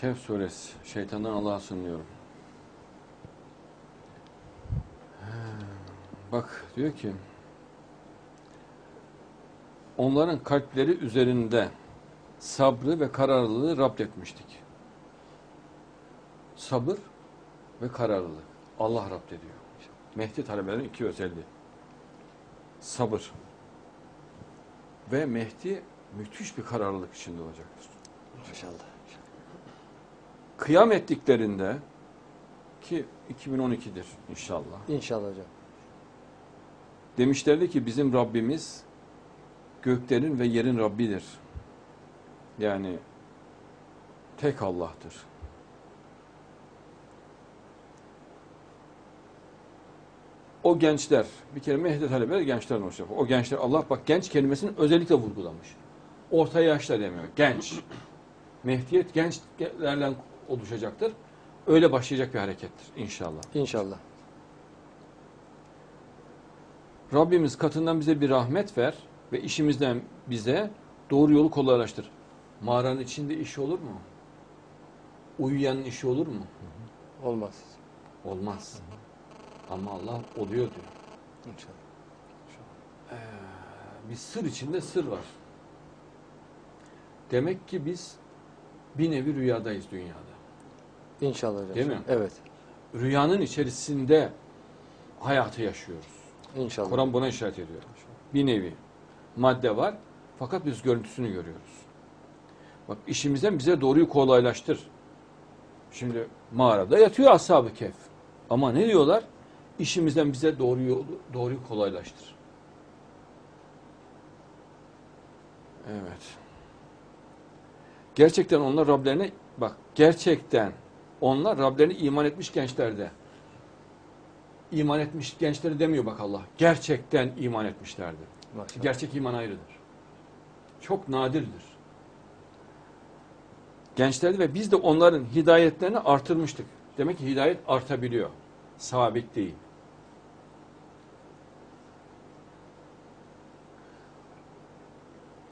Kehf suresi. Şeytandan Allah'a sığınıyorum. Ha, Bak diyor ki onların kalpleri üzerinde sabrı ve kararlılığı Rabt etmiştik. Sabır ve kararlılık. Allah Rabt ediyor. Mehdi talebelerinin iki özelliği. Sabır. Ve Mehdi müthiş bir kararlılık içinde olacaktır. İnşallah. Kıyam ettiklerinde ki 2012'dir inşallah. İnşallah hocam. Demişlerdi ki bizim Rabbimiz göklerin ve yerin Rabbidir. Yani tek Allah'tır. O gençler, bir kere Mehdi talebeler gençlerden oluşacak. O gençler, Allah bak genç kelimesini özellikle vurgulamış. Orta yaşta demiyor, genç. Mehdiyet gençlerle oluşacaktır. Öyle başlayacak bir harekettir inşallah. İnşallah. Rabbimiz katından bize bir rahmet ver ve işimizden bize doğru yolu kolaylaştır. Mağaranın içinde iş olur mu? Uyuyanın işi olur mu? Olmaz. Olmaz. Ama Allah oluyor diyor. İnşallah. Bir sır içinde sır var. Demek ki biz bir nevi rüyadayız dünyada. İnşallah hocam. Değil mi? Evet. Rüyanın içerisinde hayatı yaşıyoruz. İnşallah. Kur'an buna işaret ediyor. Bir nevi madde var fakat biz görüntüsünü görüyoruz. Bak işimizden bize doğruyu kolaylaştır. Şimdi mağarada yatıyor ashab-ı kehf. Ama ne diyorlar? İşimizden bize doğru yolu, doğruyu kolaylaştır. Evet. Gerçekten onlar Rablerine bak gerçekten onlar Rablerine iman etmiş gençlerde. İman etmiş gençleri demiyor bak Allah. Gerçekten iman etmişlerdi. Maşallah. Gerçek iman ayrıdır. Çok nadirdir. Gençlerdi ve biz de onların hidayetlerini artırmıştık. Demek ki hidayet artabiliyor. Sabit değil.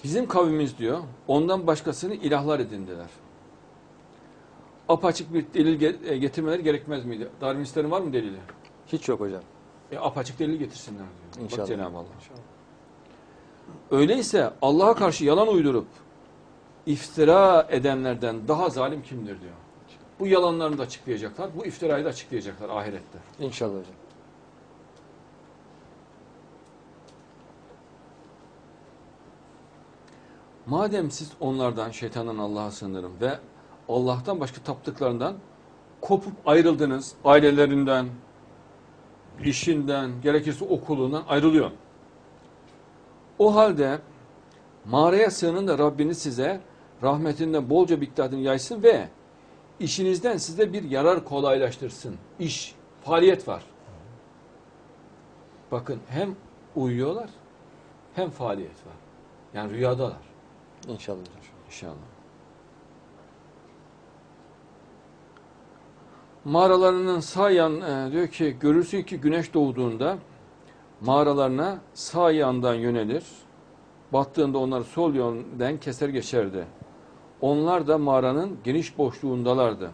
Bizim kavmimiz diyor, ondan başkasını ilahlar edindiler. Apaçık bir delil e, getirmeleri gerekmez miydi? Darwinistlerin var mı delili? Hiç yok hocam. E, apaçık delil getirsinler diyor. İnşallah. Bak Cenab-ı Allah. Öyleyse Allah'a karşı yalan uydurup iftira edenlerden daha zalim kimdir diyor. Bu yalanlarını da açıklayacaklar. Bu iftirayı da açıklayacaklar ahirette. İnşallah hocam. Madem siz onlardan şeytandan Allah'a sığınırım ve Allah'tan başka taptıklarından kopup ayrıldınız, ailelerinden, işinden, gerekirse okulundan ayrılıyor. O halde mağaraya sığının da Rabbiniz size rahmetinden bolca miktarını yaysın ve işinizden size bir yarar kolaylaştırsın. İş, faaliyet var. Bakın hem uyuyorlar hem faaliyet var. Yani rüyadalar. İnşallah. İnşallah. Mağaralarının sağ yan e, diyor ki görürsün ki güneş doğduğunda mağaralarına sağ yandan yönelir. Battığında onları sol yönden keser geçerdi. Onlar da mağaranın geniş boşluğundalardı.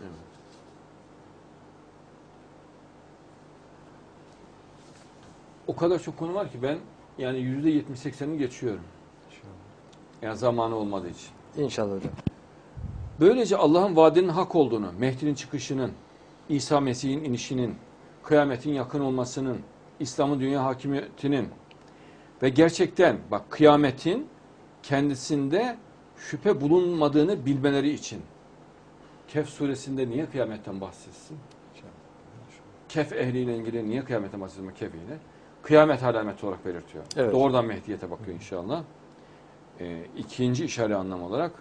Evet. O kadar çok konu var ki ben yani yüzde yetmiş seksenini geçiyorum. Yani zamanı olmadığı için. İnşallah hocam. Böylece Allah'ın vaadinin hak olduğunu, Mehdi'nin çıkışının, İsa Mesih'in inişinin, kıyametin yakın olmasının, İslam'ın dünya hakimiyetinin ve gerçekten bak kıyametin kendisinde şüphe bulunmadığını bilmeleri için. Kehf suresinde niye kıyametten bahsetsin? Kehf ehliyle ilgili niye kıyametten bahsetsin Kehf ehli? Kıyamet alameti olarak belirtiyor. Evet. Doğrudan Mehdiyete bakıyor inşallah. Ee, ikinci işare anlam olarak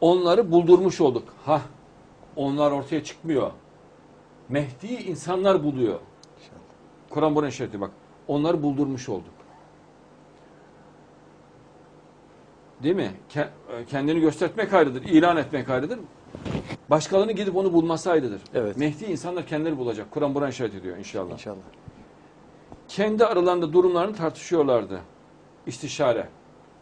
onları buldurmuş olduk. Ha, onlar ortaya çıkmıyor. Mehdi'yi insanlar buluyor. Kur'an buna işaret ediyor bak. Onları buldurmuş olduk. Değil mi? Ke- Kendini göstermek ayrıdır, ilan etmek ayrıdır. Başkalarının gidip onu bulması ayrıdır. Evet. Mehdi insanlar kendileri bulacak. Kur'an buna işaret ediyor inşallah. İnşallah. Kendi aralarında durumlarını tartışıyorlardı. İstişare.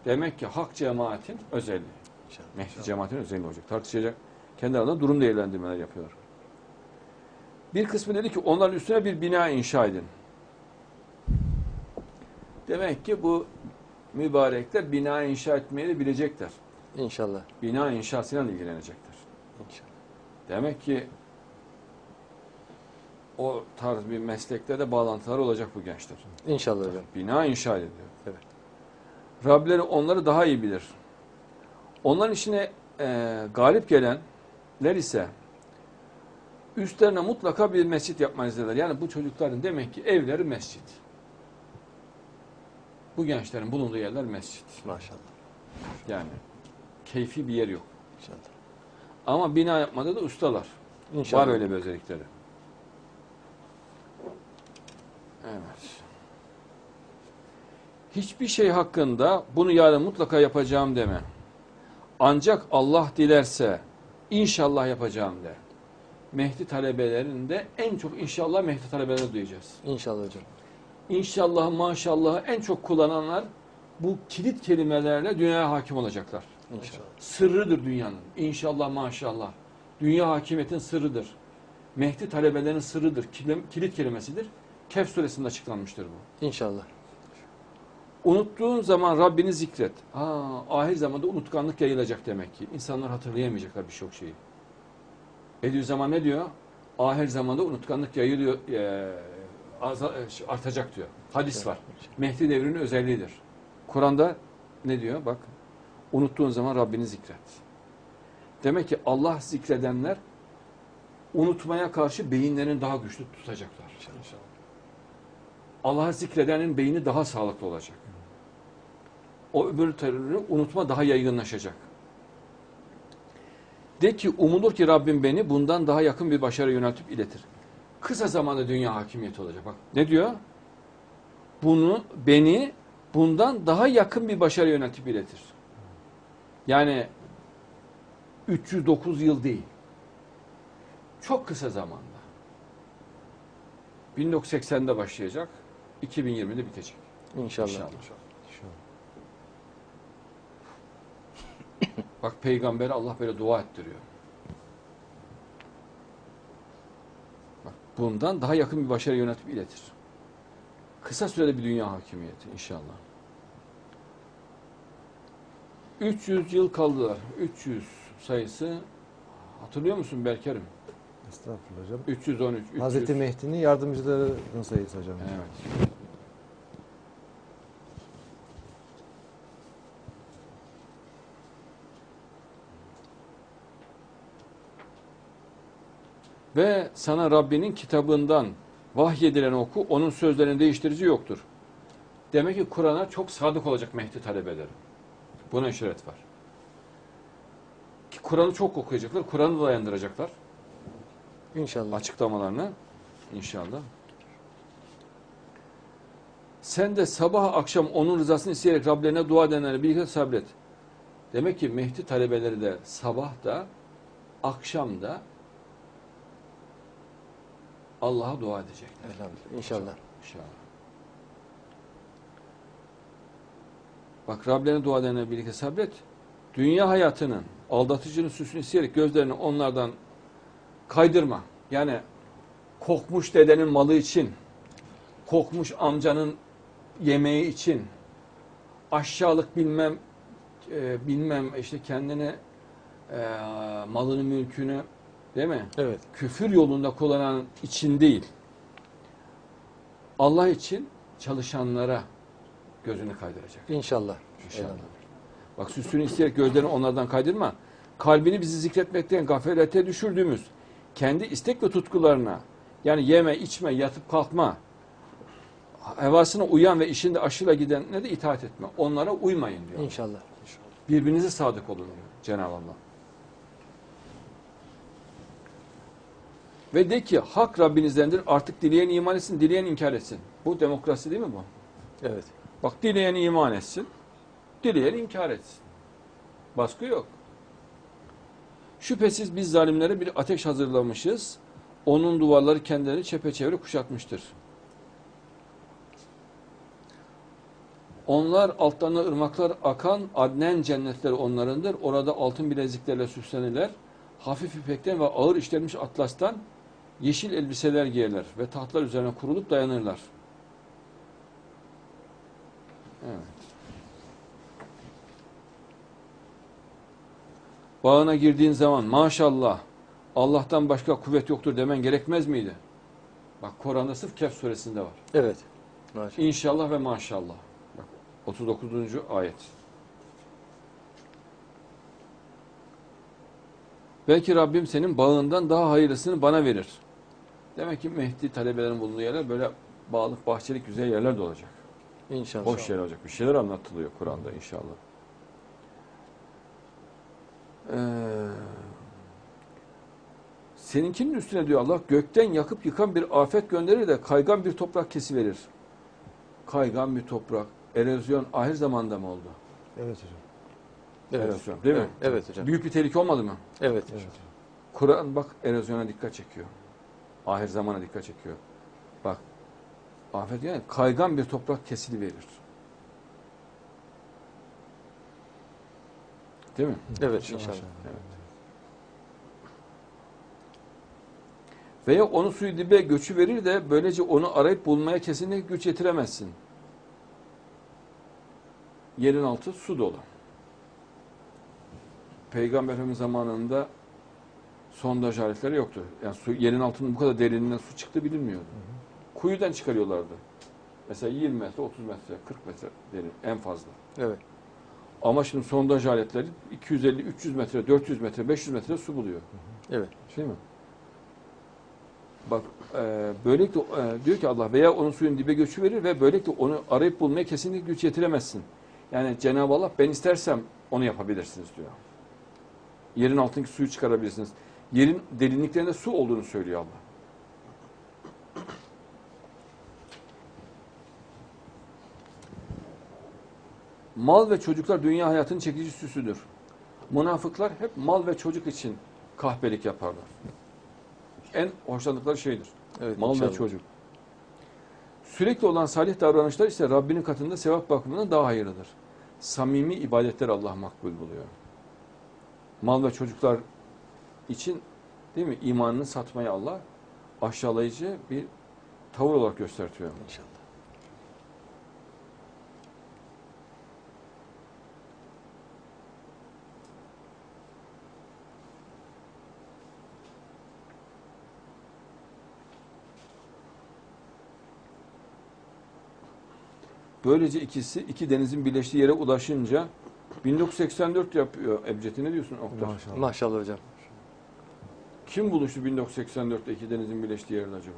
Demek ki hak cemaatin özelliği. İnşallah. Mehdi cemaatin özelliği olacak. Tartışacak. Kendi aralarında durum değerlendirmeler yapıyor. Bir kısmı dedi ki onların üstüne bir bina inşa edin. Demek ki bu mübarekler bina inşa etmeyi de bilecekler. İnşallah. Bina inşasıyla ilgilenecekler. İnşallah. Demek ki o tarz bir meslekte de bağlantılar olacak bu gençler. İnşallah hocam. Bina inşa ediyor. Evet. Rableri onları daha iyi bilir. Onların içine e, galip gelenler ise üstlerine mutlaka bir mescit yapmanızı dediler. Yani bu çocukların demek ki evleri mescit. Bu gençlerin bulunduğu yerler mescit. Maşallah. Yani keyfi bir yer yok. İnşallah. Ama bina yapmada da ustalar. İnşallah. Var öyle bir özellikleri. Evet. Hiçbir şey hakkında bunu yarın mutlaka yapacağım deme. Ancak Allah dilerse inşallah yapacağım de. Mehdi talebelerinde en çok inşallah Mehdi talebelerini duyacağız. İnşallah hocam. İnşallah maşallah en çok kullananlar bu kilit kelimelerle dünyaya hakim olacaklar. İnşallah. Sırrıdır dünyanın. İnşallah maşallah. Dünya hakimiyetin sırrıdır. Mehdi talebelerin sırrıdır. Kilit kelimesidir. Kehf suresinde açıklanmıştır bu. İnşallah. Unuttuğun zaman Rabbini zikret. Aa, ahir zamanda unutkanlık yayılacak demek ki. İnsanlar hatırlayamayacaklar birçok şeyi. Bediüzzaman ne diyor? Ahir zamanda unutkanlık yayılıyor, e, aza- e, artacak diyor. Hadis var. Mehdi devrinin özelliğidir. Kur'an'da ne diyor? Bak. Unuttuğun zaman Rabbini zikret. Demek ki Allah zikredenler unutmaya karşı beyinlerini daha güçlü tutacaklar. İnşallah. Allah'ı zikredenin beyni daha sağlıklı olacak. O öbür türlü unutma daha yaygınlaşacak. De ki umulur ki Rabbim beni bundan daha yakın bir başarı yöneltip iletir. Kısa zamanda dünya hakimiyeti olacak. Bak ne diyor? Bunu beni bundan daha yakın bir başarı yöneltip iletir. Yani 309 yıl değil. Çok kısa zamanda. 1980'de başlayacak. 2020'de bitecek. İnşallah. İnşallah. Bak peygambere Allah böyle dua ettiriyor. Bak bundan daha yakın bir başarı yönetip iletir. Kısa sürede bir dünya hakimiyeti inşallah. 300 yıl kaldılar. 300 sayısı hatırlıyor musun Berkerim? Estağfurullah hocam. 313. 300. Hazreti Mehdi'nin yardımcılarının sayısı hocam. Evet. Ve sana Rabbinin kitabından vahyedilen oku, onun sözlerini değiştirici yoktur. Demek ki Kur'an'a çok sadık olacak Mehdi talebeleri. Buna işaret var. Ki Kur'an'ı çok okuyacaklar, Kur'an'ı dayandıracaklar İnşallah. açıklamalarını inşallah. Sen de sabah akşam onun rızasını isteyerek Rablerine dua edenlere birlikte sabret. Demek ki Mehdi talebeleri de sabah da akşam da Allah'a dua edecekler. Elhamdülillah. İnşallah. İnşallah. Bak Rablerine dua edenlerle birlikte sabret. Dünya hayatının aldatıcının süsünü isteyerek gözlerini onlardan kaydırma. Yani kokmuş dedenin malı için, kokmuş amcanın yemeği için, aşağılık bilmem e, bilmem işte kendine e, malını mülkünü değil mi? Evet. Küfür yolunda kullanan için değil. Allah için çalışanlara gözünü kaydıracak. İnşallah. İnşallah. Bak süsünü isteyerek gözlerini onlardan kaydırma. Kalbini bizi zikretmekten gaflete düşürdüğümüz kendi istek ve tutkularına yani yeme, içme, yatıp kalkma hevasına uyan ve işinde aşıyla gidenlere de itaat etme. Onlara uymayın diyor. İnşallah. Birbirinize sadık olun diyor Cenab-ı Allah. Ve de ki hak Rabbinizdendir artık dileyen iman etsin, dileyen inkar etsin. Bu demokrasi değil mi bu? Evet. Bak dileyen iman etsin, dileyen inkar etsin. Baskı yok. Şüphesiz biz zalimlere bir ateş hazırlamışız. Onun duvarları kendilerini çepeçevre kuşatmıştır. Onlar altlarına ırmaklar akan Adnen cennetleri onlarındır. Orada altın bileziklerle süslenirler. Hafif ipekten ve ağır işlenmiş atlastan yeşil elbiseler giyerler ve tahtlar üzerine kurulup dayanırlar. Evet. Bağına girdiğin zaman maşallah Allah'tan başka kuvvet yoktur demen gerekmez miydi? Bak Kur'an'da sırf Kehf suresinde var. Evet. Maşallah. İnşallah ve maşallah. Bak 39. ayet. Belki Rabbim senin bağından daha hayırlısını bana verir. Demek ki Mehdi talebelerin bulunduğu yerler böyle bağlık, bahçelik, güzel yerler de olacak. İnşallah. Hoş yer olacak. Bir şeyler anlatılıyor Kur'an'da inşallah. Ee, seninkinin üstüne diyor Allah gökten yakıp yıkan bir afet gönderir de kaygan bir toprak kesiverir. Kaygan bir toprak. Erozyon ahir zamanda mı oldu? Evet hocam. Evet. Erozyon değil mi? Evet, evet hocam. Büyük bir tehlike olmadı mı? Evet. Evet hocam. Kur'an bak erozyona dikkat çekiyor. Ahir zamana dikkat çekiyor. Bak afet yani kaygan bir toprak kesili verir. Değil mi? Evet inşallah. Evet. Veya onu suyu dibe göçü verir de böylece onu arayıp bulmaya kesinlikle güç yetiremezsin. Yerin altı su dolu. Peygamber Efendimiz zamanında sondaj aletleri yoktu. Yani su, yerin altının bu kadar derinliğinden su çıktı bilinmiyordu. Kuyudan çıkarıyorlardı. Mesela 20 metre, 30 metre, 40 metre derin en fazla. Evet. Ama şimdi sondaj aletleri 250, 300 metre, 400 metre, 500 metre su buluyor. Evet. Değil mi? Bak e, böylelikle e, diyor ki Allah veya onun suyun dibe göçü verir ve böylelikle onu arayıp bulmaya kesinlikle güç yetiremezsin. Yani Cenab-ı Allah ben istersem onu yapabilirsiniz diyor. Yerin altındaki suyu çıkarabilirsiniz. Yerin derinliklerinde su olduğunu söylüyor Allah. Mal ve çocuklar dünya hayatının çekici süsüdür. Münafıklar hep mal ve çocuk için kahpelik yaparlar. En hoşlandıkları şeydir. Evet. Mal ve inşallah. çocuk. Sürekli olan salih davranışlar ise Rabbinin katında sevap bakımından daha hayırlıdır. Samimi ibadetler Allah makbul buluyor. Mal ve çocuklar için değil mi imanını satmayı Allah aşağılayıcı bir tavır olarak göstertiyor. İnşallah. Böylece ikisi iki denizin birleştiği yere ulaşınca 1984 yapıyor Ebced'i. Ne diyorsun Oktay? Maşallah. Maşallah hocam. Kim buluştu 1984'te iki denizin birleştiği yerde acaba?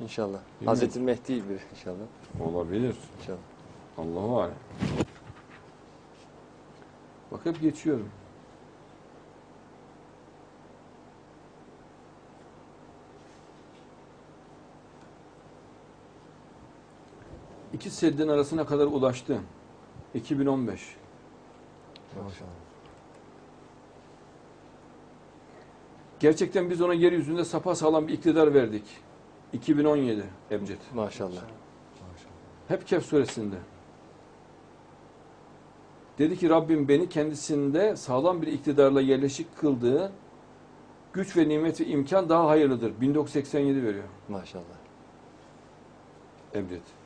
İnşallah. mi? Hazreti Mehdi bir inşallah. Olabilir. İnşallah. Allahu alem. Bak hep geçiyorum. İki seddin arasına kadar ulaştı. 2015. Maşallah. Gerçekten biz ona yeryüzünde sapasağlam bir iktidar verdik. 2017 Ebced. Maşallah. Maşallah. Hep Kehf suresinde. Dedi ki Rabbim beni kendisinde sağlam bir iktidarla yerleşik kıldığı güç ve nimet ve imkan daha hayırlıdır. 1987 veriyor Maşallah. Ebced.